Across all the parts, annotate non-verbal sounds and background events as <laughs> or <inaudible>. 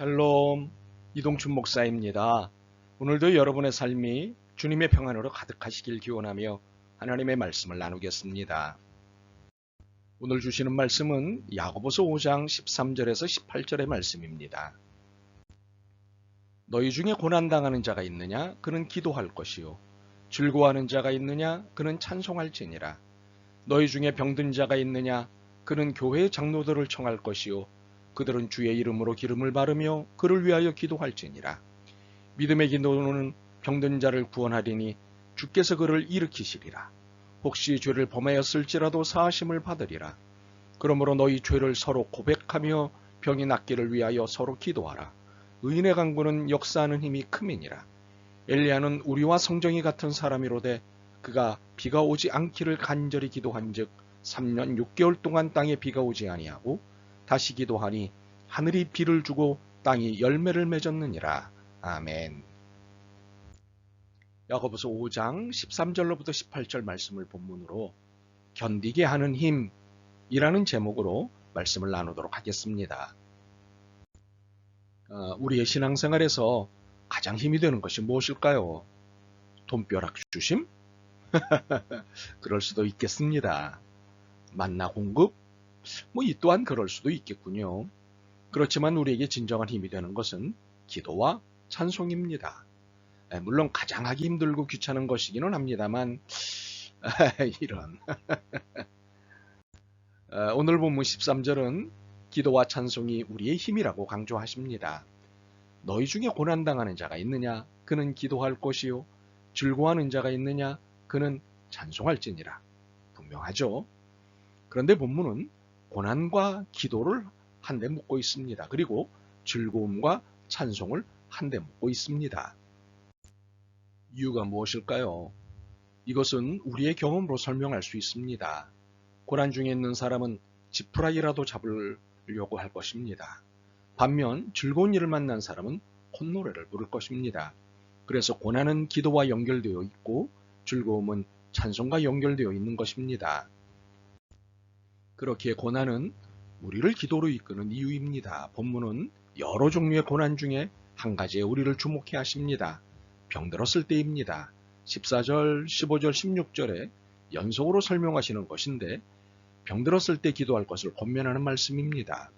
샬롬 이동춘 목사입니다. 오늘도 여러분의 삶이 주님의 평안으로 가득하시길 기원하며 하나님의 말씀을 나누겠습니다. 오늘 주시는 말씀은 야고보서 5장 13절에서 18절의 말씀입니다. 너희 중에 고난당하는 자가 있느냐 그는 기도할 것이요 즐거워하는 자가 있느냐 그는 찬송할지니라 너희 중에 병든 자가 있느냐 그는 교회의 장로들을 청할 것이요 그들은 주의 이름으로 기름을 바르며 그를 위하여 기도할지니라. 믿음의 기도는 병든 자를 구원하리니 주께서 그를 일으키시리라. 혹시 죄를 범하였을지라도 사하심을 받으리라. 그러므로 너희 죄를 서로 고백하며 병이 낫기를 위하여 서로 기도하라. 의인의 강구는 역사하는 힘이 크민이라. 엘리야는 우리와 성정이 같은 사람이로되 그가 비가 오지 않기를 간절히 기도한즉 3년 6개월 동안 땅에 비가 오지 아니하고 다시 기도하니 하늘이 비를 주고 땅이 열매를 맺었느니라. 아멘. 야고보서 5장 13절로부터 18절 말씀을 본문으로 견디게 하는 힘이라는 제목으로 말씀을 나누도록 하겠습니다. 어, 우리의 신앙생활에서 가장 힘이 되는 것이 무엇일까요? 돈벼락 주심? <laughs> 그럴 수도 있겠습니다. 만나 공급? 뭐 이 또한 그럴 수도 있겠군요. 그렇지만 우리에게 진정한 힘이 되는 것은 기도와 찬송입니다. 물론 가장 하기 힘들고 귀찮은 것이기는 합니다만 <laughs> 이런 <laughs> 어, 오늘 본문 13절은 기도와 찬송이 우리의 힘이라고 강조하십니다. 너희 중에 고난당하는 자가 있느냐 그는 기도할 것이요 즐거워하는 자가 있느냐 그는 찬송할지니라 분명하죠. 그런데 본문은 고난과 기도를 한데 묻고 있습니다. 그리고 즐거움과 찬송을 한데 묻고 있습니다. 이유가 무엇일까요? 이것은 우리의 경험으로 설명할 수 있습니다. 고난 중에 있는 사람은 지푸라기라도 잡으려고 할 것입니다. 반면 즐거운 일을 만난 사람은 콧노래를 부를 것입니다. 그래서 고난은 기도와 연결되어 있고 즐거움은 찬송과 연결되어 있는 것입니다. 그렇기에 고난은 우리를 기도로 이끄는 이유입니다. 본문은 여러 종류의 고난 중에 한 가지에 우리를 주목해 하십니다. 병들었을 때입니다. 14절, 15절, 16절에 연속으로 설명하시는 것인데 병들었을 때 기도할 것을 권면하는 말씀입니다.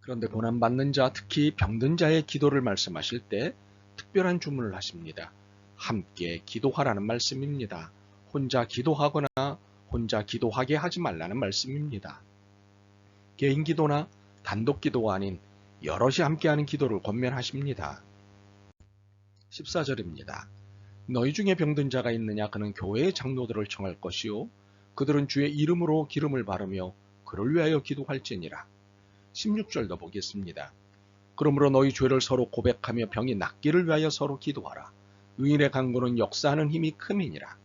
그런데 고난받는 자, 특히 병든 자의 기도를 말씀하실 때 특별한 주문을 하십니다. 함께 기도하라는 말씀입니다. 혼자 기도하거나 혼자 기도하게 하지 말라는 말씀입니다. 개인 기도나 단독 기도가 아닌 여럿이 함께하는 기도를 권면하십니다. 14절입니다. 너희 중에 병든 자가 있느냐 그는 교회의 장로들을 청할 것이요 그들은 주의 이름으로 기름을 바르며 그를 위하여 기도할지니라. 16절도 보겠습니다. 그러므로 너희 죄를 서로 고백하며 병이 낫기를 위하여 서로 기도하라. 의인의 강구는 역사하는 힘이 크민이라.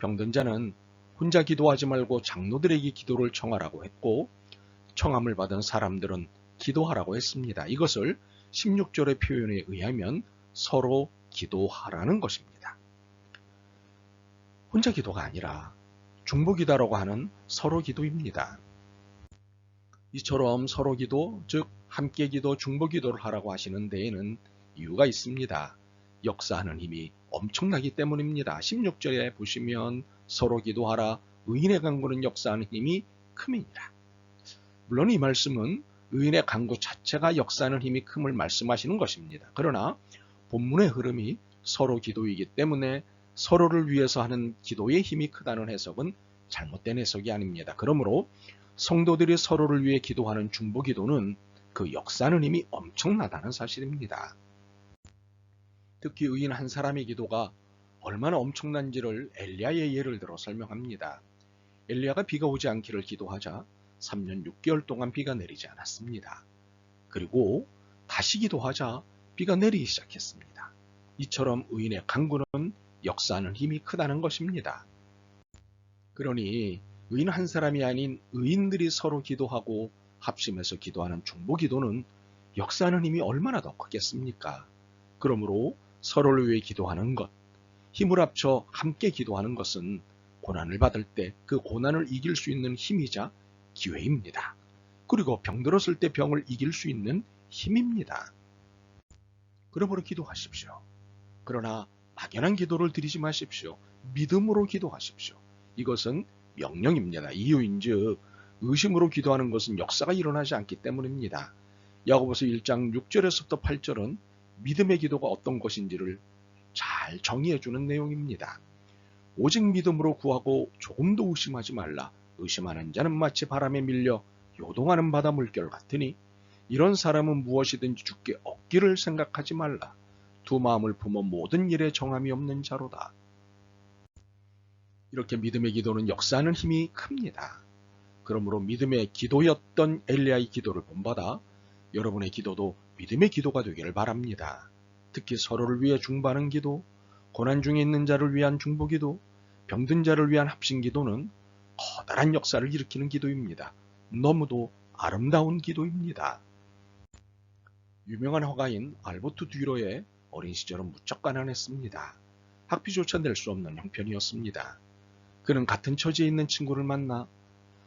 병든 자는 혼자 기도하지 말고 장로들에게 기도를 청하라고 했고 청함을 받은 사람들은 기도하라고 했습니다. 이것을 16절의 표현에 의하면 서로 기도하라는 것입니다. 혼자 기도가 아니라 중보기도라고 하는 서로 기도입니다. 이처럼 서로 기도, 즉 함께 기도, 중보 기도를 하라고 하시는 데에는 이유가 있습니다. 역사하는 힘이 엄청나기 때문입니다. 16절에 보시면 서로 기도하라 의인의 강구는 역사하는 힘이 큼이니라. 물론 이 말씀은 의인의 강구 자체가 역사하는 힘이 큼을 말씀하시는 것입니다. 그러나 본문의 흐름이 서로 기도이기 때문에 서로를 위해서 하는 기도의 힘이 크다는 해석은 잘못된 해석이 아닙니다. 그러므로 성도들이 서로를 위해 기도하는 중보 기도는 그 역사하는 힘이 엄청나다는 사실입니다. 특히 의인 한 사람의 기도가 얼마나 엄청난지를 엘리야의 예를 들어 설명합니다. 엘리야가 비가 오지 않기를 기도하자 3년 6개월 동안 비가 내리지 않았습니다. 그리고 다시 기도하자 비가 내리기 시작했습니다. 이처럼 의인의 강구는 역사하는 힘이 크다는 것입니다. 그러니 의인 한 사람이 아닌 의인들이 서로 기도하고 합심해서 기도하는 중보 기도는 역사하는 힘이 얼마나 더 크겠습니까? 그러므로 서로를 위해 기도하는 것, 힘을 합쳐 함께 기도하는 것은 고난을 받을 때 그 고난을 이길 수 있는 힘이자 기회입니다. 그리고 병들었을 때 병을 이길 수 있는 힘입니다. 그러므로 기도하십시오. 그러나 막연한 기도를 드리지 마십시오. 믿음으로 기도하십시오. 이것은 명령입니다. 이유인즉 의심으로 기도하는 것은 역사가 일어나지 않기 때문입니다. 야고보서 1장 6절에서부터 8절은 믿음의 기도가 어떤 것인지를 잘 정의해 주는 내용입니다. 오직 믿음으로 구하고 조금도 의심하지 말라. 의심하는 자는 마치 바람에 밀려 요동하는 바다 물결 같으니 이런 사람은 무엇이든지 죽게 얻기를 생각하지 말라. 두 마음을 품어 모든 일에 정함이 없는 자로다. 이렇게 믿음의 기도는 역사하는 힘이 큽니다. 그러므로 믿음의 기도였던 엘리야의 기도를 본받아 여러분의 기도도 믿음의 기도가 되기를 바랍니다. 특히 서로를 위해 중보하는 기도, 고난 중에 있는 자를 위한 중보 기도, 병든 자를 위한 합심 기도는 커다란 역사를 일으키는 기도입니다. 너무도 아름다운 기도입니다. 유명한 화가인 알보트 듀로의 어린 시절은 무척 가난했습니다. 학비조차 낼 수 없는 형편이었습니다. 그는 같은 처지에 있는 친구를 만나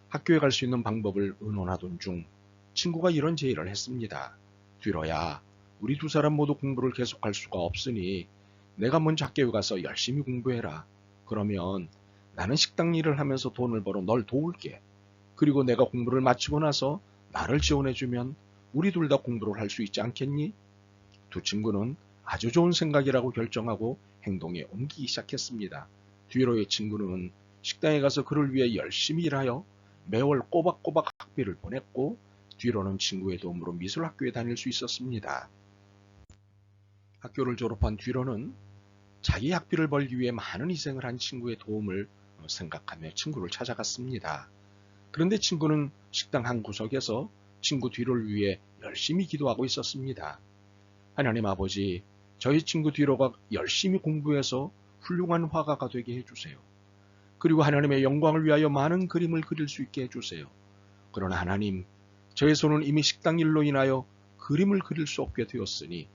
학교에 갈 수 있는 방법을 의논하던 중 친구가 이런 제의를 했습니다. 듀로야, 우리 두 사람 모두 공부를 계속할 수가 없으니 내가 먼저 학교에 가서 열심히 공부해라. 그러면 나는 식당 일을 하면서 돈을 벌어 널 도울게. 그리고 내가 공부를 마치고 나서 나를 지원해주면 우리 둘 다 공부를 할 수 있지 않겠니? 두 친구는 아주 좋은 생각이라고 결정하고 행동에 옮기기 시작했습니다. 뒤로의 친구는 식당에 가서 그를 위해 열심히 일하여 매월 꼬박꼬박 학비를 보냈고 뒤로는 친구의 도움으로 미술학교에 다닐 수 있었습니다. 학교를 졸업한 뒤로는 자기 학비를 벌기 위해 많은 희생을 한 친구의 도움을 생각하며 친구를 찾아갔습니다. 그런데 친구는 식당 한 구석에서 친구 뒤를 위해 열심히 기도하고 있었습니다. 하나님 아버지, 저희 친구 뒤로가 열심히 공부해서 훌륭한 화가가 되게 해주세요. 그리고 하나님의 영광을 위하여 많은 그림을 그릴 수 있게 해주세요. 그러나 하나님, 저의 손은 이미 식당 일로 인하여 그림을 그릴 수 없게 되었으니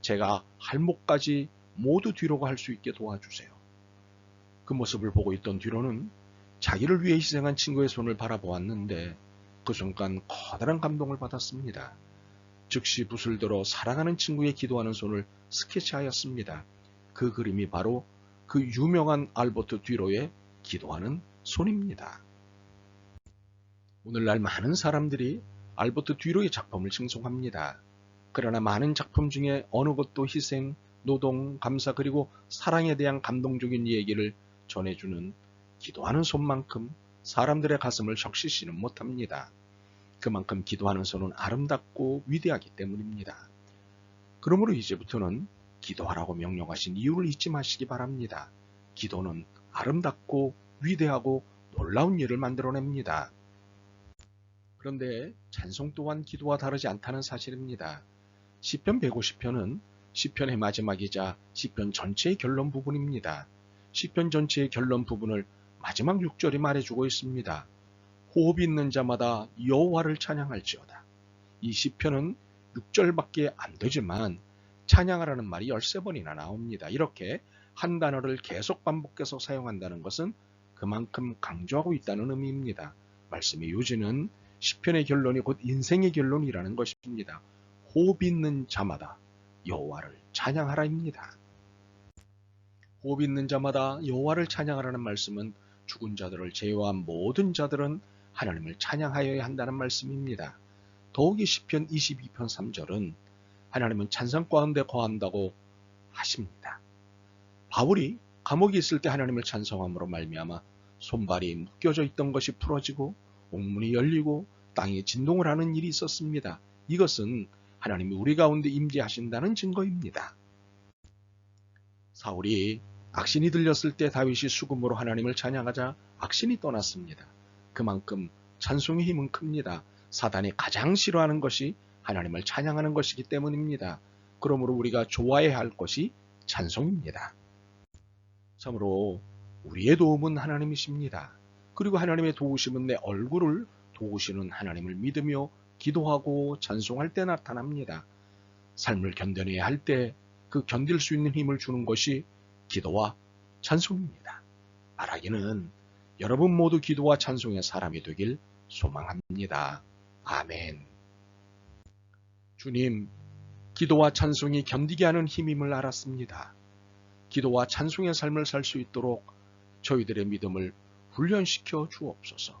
제가 할목까지 모두 뒤로가 할수 있게 도와주세요. 그 모습을 보고 있던 뒤로는 자기를 위해 희생한 친구의 손을 바라보았는데 그 순간 커다란 감동을 받았습니다. 즉시 붓을 들어 사랑하는 친구의 기도하는 손을 스케치하였습니다. 그 그림이 바로 그 유명한 알버트 뒤로의 기도하는 손입니다. 오늘날 많은 사람들이 알버트 뒤로의 작품을 칭송합니다. 그러나 많은 작품 중에 어느 것도 희생, 노동, 감사 그리고 사랑에 대한 감동적인 얘기를 전해주는 기도하는 손만큼 사람들의 가슴을 적시지는 못합니다. 그만큼 기도하는 손은 아름답고 위대하기 때문입니다. 그러므로 이제부터는 기도하라고 명령하신 이유를 잊지 마시기 바랍니다. 기도는 아름답고 위대하고 놀라운 일을 만들어냅니다. 그런데 찬송 또한 기도와 다르지 않다는 사실입니다. 시편 150편은 시편의 마지막이자 시편 전체의 결론 부분입니다. 시편 전체의 결론 부분을 마지막 6절이 말해주고 있습니다. 호흡이 있는 자마다 여호와를 찬양할지어다. 이 시편은 6절밖에 안 되지만 찬양하라는 말이 13번이나 나옵니다. 이렇게 한 단어를 계속 반복해서 사용한다는 것은 그만큼 강조하고 있다는 의미입니다. 말씀의 요지는 시편의 결론이 곧 인생의 결론이라는 것입니다. 호흡 있는 자마다 여호와를 찬양하라입니다. 호흡 있는 자마다 여호와를 찬양하라는 말씀은 죽은 자들을 제외한 모든 자들은 하나님을 찬양하여야 한다는 말씀입니다. 더욱이 시편 22편 3절은 하나님은 찬양 가운데 거한다고 하십니다. 바울이 감옥에 있을 때 하나님을 찬성함으로 말미암아 손발이 묶여져 있던 것이 풀어지고 옥문이 열리고 땅이 진동을 하는 일이 있었습니다. 이것은 하나님이 우리 가운데 임재하신다는 증거입니다. 사울이 악신이 들렸을 때 다윗이 수금으로 하나님을 찬양하자 악신이 떠났습니다. 그만큼 찬송의 힘은 큽니다. 사단이 가장 싫어하는 것이 하나님을 찬양하는 것이기 때문입니다. 그러므로 우리가 좋아해야 할 것이 찬송입니다. 참으로 우리의 도움은 하나님이십니다. 그리고 하나님의 도우심은 내 얼굴을 도우시는 하나님을 믿으며 기도하고 찬송할 때 나타납니다. 삶을 견뎌내야 할 때 그 견딜 수 있는 힘을 주는 것이 기도와 찬송입니다. 말하기는 여러분 모두 기도와 찬송의 사람이 되길 소망합니다. 아멘. 주님, 기도와 찬송이 견디게 하는 힘임을 알았습니다. 기도와 찬송의 삶을 살 수 있도록 저희들의 믿음을 훈련시켜 주옵소서.